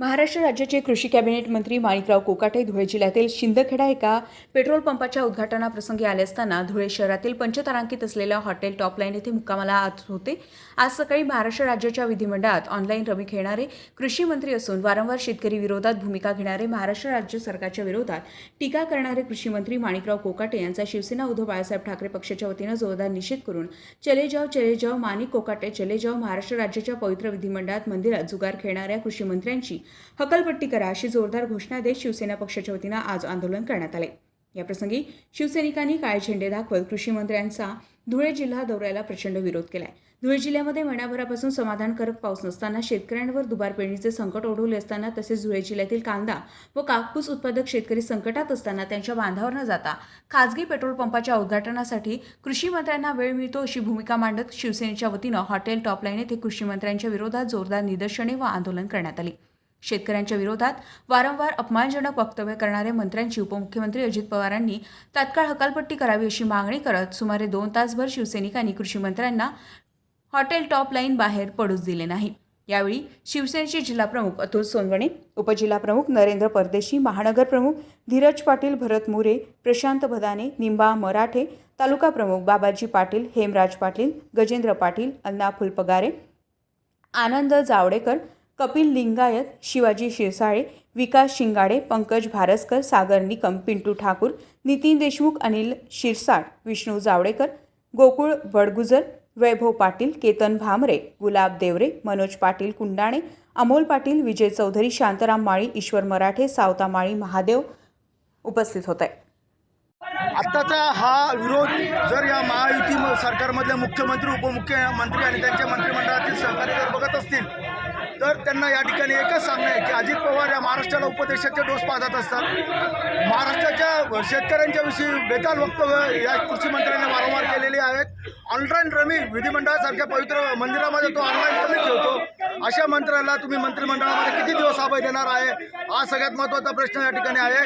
महाराष्ट्र राज्याचे कृषी कॅबिनेट मंत्री माणिकराव कोकाटे धुळे जिल्ह्यातील शिंदखेडा एका पेट्रोल पंपाच्या उद्घाटनाप्रसंगी आले असताना धुळे शहरातील पंचतारांकित असलेल्या हॉटेल टॉपलाईन येथे मुक्कामाला आत होते. आज सकाळी महाराष्ट्र राज्याच्या विधिमंडळात ऑनलाईन रमी खेळणारे कृषी मंत्री असून वारंवार शेतकरी विरोधात भूमिका घेणारे महाराष्ट्र राज्य सरकारच्या विरोधात टीका करणारे कृषी मंत्री माणिकराव कोकाटे यांचा शिवसेना उद्धव बाळासाहेब ठाकरे पक्षाच्या वतीनं जोरदार निषेध करून चले जाओ चले जाओ माणिक कोकाटे चले जाओ महाराष्ट्र राज्याच्या पवित्र विधिमंडळात मंदिरात जुगार खेळणाऱ्या कृषी मंत्र्यांची हकलपट्टी करा अशी जोरदार घोषणा देत शिवसेना पक्षाच्या वतीनं आज आंदोलन करण्यात आले. याप्रसंगी शिवसैनिकांनी काळे झेंडे दाखवत कृषी मंत्र्यांचा धुळे जिल्हा दौऱ्याला प्रचंड विरोध केलाय. धुळे जिल्ह्यामध्ये महिनाभरापासून समाधानकारक पाऊस नसताना शेतकऱ्यांवर दुबार पेरणीचे संकट ओढवले असताना तसेच धुळे जिल्ह्यातील कांदा व कापूस उत्पादक शेतकरी संकटात असताना त्यांच्या बांधावर न जाता खाजगी पेट्रोल पंपाच्या उद्घाटनासाठी कृषी मंत्र्यांना वेळ मिळतो अशी भूमिका मांडत शिवसेनेच्या वतीनं हॉटेल टॉपलाईन येथे कृषी मंत्र्यांच्या विरोधात जोरदार निदर्शने व आंदोलन करण्यात आली. शेतकऱ्यांच्या विरोधात वारंवार अपमानजनक वक्तव्य करणाऱ्या मंत्र्यांची उपमुख्यमंत्री अजित पवारांनी तात्काळ हकालपट्टी करावी अशी मागणी करत सुमारे दोन तासभर शिवसैनिकांनी कृषीमंत्र्यांना हॉटेल टॉप लाईन बाहेर पडूच दिले नाही. यावेळी शिवसेनेचे जिल्हाप्रमुख अतुल सोनवणे उपजिल्हाप्रमुख नरेंद्र परदेशी महानगरप्रमुख धीरज पाटील भरत मोरे प्रशांत भदाने निंबा मराठे तालुका प्रमुख बाबाजी पाटील हेमराज पाटील गजेंद्र पाटील अण्णा फुलपगारे आनंद जावडेकर कपिल लिंगायत शिवाजी शिरसाळे विकास शिंगाडे पंकज भारसकर सागर निकम पिंटू ठाकूर नितीन देशमुख अनिल शिरसाट विष्णू जावडेकर गोकुळ बडगुजर वैभव पाटील केतन भामरे गुलाब देवरे मनोज पाटील कुंडाणे अमोल पाटील विजय चौधरी शांताराम माळी ईश्वर मराठे सावता माळी महादेव उपस्थित होते. आत्ताचा हा विरोध जर या महायुती सरकारमधल्या मुख्यमंत्री उपमुख्यमंत्री आणि त्यांच्या मंत्रिमंडळातील सहकारी जर बघत असतील तर त्यांना या ठिकाणी एकच सांगणं आहे की अजित पवार या महाराष्ट्राला उपदेशाचे डोस पाहत असतात. महाराष्ट्राच्या शेतकऱ्यांच्या विषयी बेताल वक्तव्य या कृषी मंत्र्यांनी वारंवार केलेली आहेत. ऑनलाईन रमी विधिमंडळासारख्या पवित्र मंदिरामध्ये तो ऑनलाईन रमी ठेवतो अशा मंत्र्याला तुम्ही मंत्रिमंडळामध्ये किती दिवस अभय देणार आहे? हा सगळ्यात महत्त्वाचा प्रश्न या ठिकाणी आहे.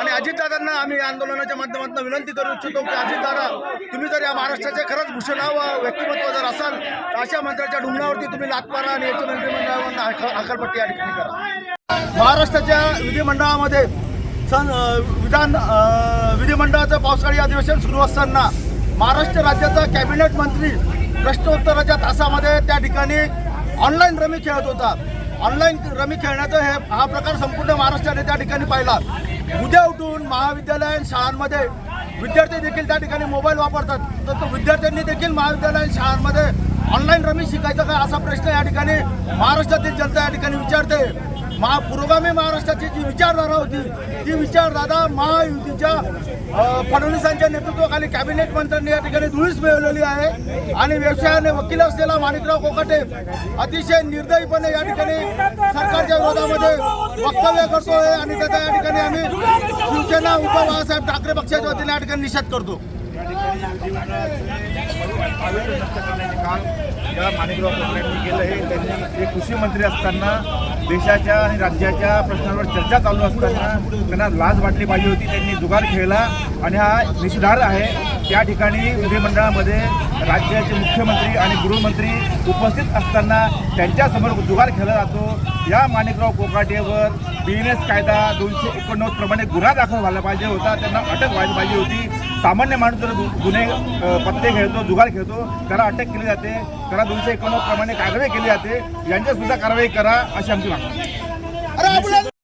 आणि अजितदादांना आम्ही आंदोलनाच्या माध्यमातून विनंती करू इच्छितो की अजितदादा तुम्ही जर या महाराष्ट्राचे खरंच भूषणाव व्यक्तिमत्व जर असाल तर अशा मंत्र्याच्या डुंगणावरती तुम्ही लात मारा आणि याच्या मंत्रिमंडळावर हक- हकालपट्टी या ठिकाणी करा. महाराष्ट्राच्या विधिमंडळामध्ये सन विधान विधिमंडळाचं पावसाळी अधिवेशन सुरू असताना महाराष्ट्र राज्याचा कॅबिनेट मंत्री प्रश्नोत्तराच्या तासामध्ये त्या ठिकाणी ऑनलाईन रमी खेळत होता. ऑनलाईन रमी खेळण्याचा हे हा प्रकार संपूर्ण महाराष्ट्राने त्या ठिकाणी पाहिला. उद्या उठून महाविद्यालय शाळांमध्ये विद्यार्थी देखील त्या ठिकाणी मोबाईल वापरतात. तर तो विद्यार्थ्यांनी देखील महाविद्यालय शाळांमध्ये ऑनलाईन रमी शिकायचं का असा प्रश्न या ठिकाणी महाराष्ट्रातील जनता या ठिकाणी विचारते. महा पुरोगामी महाराष्ट्राची जी विचारधारा होती ती विचारधारा महायुतीच्या फडणवीसांच्या नेतृत्वाखाली कॅबिनेट मंत्र्यांनी या ठिकाणी धुळीस मिळवलेली आहे. आणि व्यवसायाने वकील असलेला माणिकराव कोकाटे अतिशय निर्दयीपणे या ठिकाणी सरकारच्या विरोधामध्ये वक्तव्य करतोय. आणि त्याचा या ठिकाणी आम्ही शिवसेना उप बाळासाहेब ठाकरे पक्षाच्या वतीने या ठिकाणी निषेध करतो. काम या माणिकराव कोकणांनी केलं आहे त्यांनी एक कृषी मंत्री असताना देशाच्या आणि राज्याच्या प्रश्नांवर चर्चा चालू असताना त्यांना लाज वाटली पाहिजे होती. त्यांनी जुगार खेळला आणि हा निषेधार्ह आहे. त्या ठिकाणी विधिमंडळामध्ये राज्याचे मुख्यमंत्री आणि गृहमंत्री उपस्थित असताना त्यांच्यासमोर जुगार खेळला जातो. या माणिकराव कोकाटेवर बी एन एस कायदा दोनशे एकोणनव्वद प्रमाणे गुन्हा दाखल व्हायला पाहिजे होता. त्यांना अटक व्हायला पाहिजे होती. सामान्य माणूस जर गुन्हे पत्ते खेळतो जुगार खेळतो त्याला अटक केली जाते त्याला दोनशे एकोणप्रमाणे प्रमाणे कारवाई केली जाते यांच्यासुद्धा कारवाई करा अशी आमची मागणी